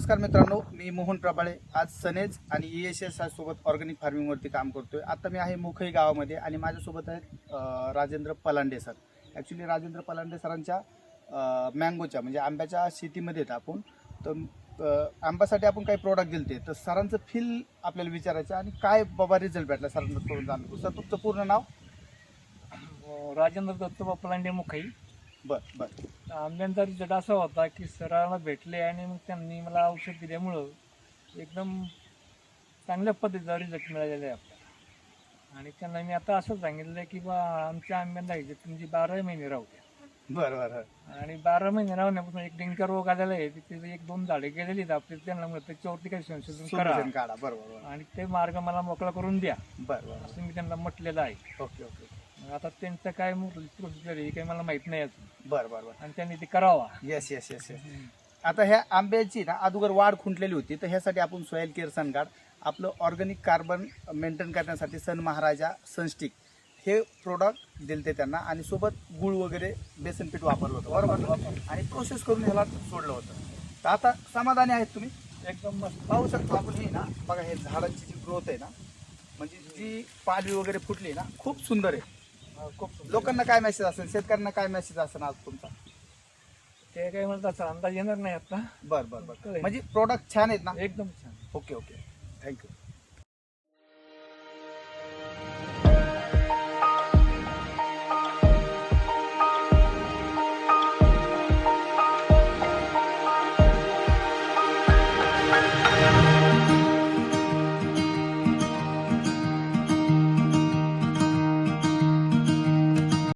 नमस्कार मित्रांनो मी मोहन प्रभाळे. आज सनेज आणि ई एस एस सोबत ऑर्गॅनिक फार्मिंगवरती काम करतोय. आता मी आहे मुखई गावामध्ये आणि माझ्यासोबत आहेत राजेंद्र पलांडे सर. ॲक्च्युली राजेंद्र पलांडे सरांच्या मँगोच्या म्हणजे आंब्याच्या शेतीमध्ये आहेत आपण. तर आंब्यासाठी आपण काही प्रोडक्ट दिलते. तर सरांचं फील आपल्याला विचारायचं आणि काय बाबा रिझल्ट भेटला सरांना करून जाणतो सर तुमचं पूर्ण नाव? राजेंद्र दत्त पलांडे मुखई. बरं बरं. आंब्यांचा रिझल्ट असा होता की सरांना भेटले आणि मग त्यांनी मला औषध दिल्यामुळं एकदम चांगल्या पद्धतीचा रिझल्ट मिळालेला आहे आपल्याला. आणि त्यांना मी आता असं सांगितलं की बा आमच्या आंब्यांना ह्याच्यात तुमची बारा महिने राहू द्या. बरं बरं आणि बारा महिने राहण्यापासून एक डेंग्यू रोग आलेला आहे तिथे एक दोन झाडे गेलेली आहेत आपले त्यांना म्हणलं त्याच्यावरती काही संशोधन करा. सोल्युशन काढा. बरं बरं आणि ते मार्ग मला मोकळा करून द्या. बरं बरं. असं मी त्यांना म्हटलेलं आहे. Okay okay. आता त्यांचं काय प्रोसिजर आहे हे काही मला माहीत नाही अजून. बरं बरं बरं. आणि त्यांनी ते करावा. येस येस येस येस आता ह्या आंब्याची ना अगोदर वाढ खुंटलेली होती तर ह्यासाठी आपण सोयल केअर सनगार्ड आपलं ऑर्गॅनिक कार्बन मेंटेन करण्यासाठी सन महाराजा सनस्टिक हे प्रोडक्ट दिलते त्यांना आणि सोबत गुळ वगैरे बेसन पीठ वापरलं होतं. बरोबर आणि प्रोसेस करून ह्याला सोडलं होतं. तर आता समाधानी आहेत तुम्ही? एकदम मस्त. पाहू शकतो आपण हे ना. बघा हे झाडांची जी ग्रोथ आहे ना म्हणजे जी पालवी वगैरे फुटली ना खूप सुंदर आहे. खूप सुंदर. लोकांना काय मेसेज असेल? शेतकऱ्यांना काय मेसेज असेल आज तुमचा? ते काही म्हणतात असं अंदाज येणार नाही आता. बरं बरं बरं. कळेल. म्हणजे प्रोडक्ट छान आहेत ना? एकदम छान. Okay okay thank you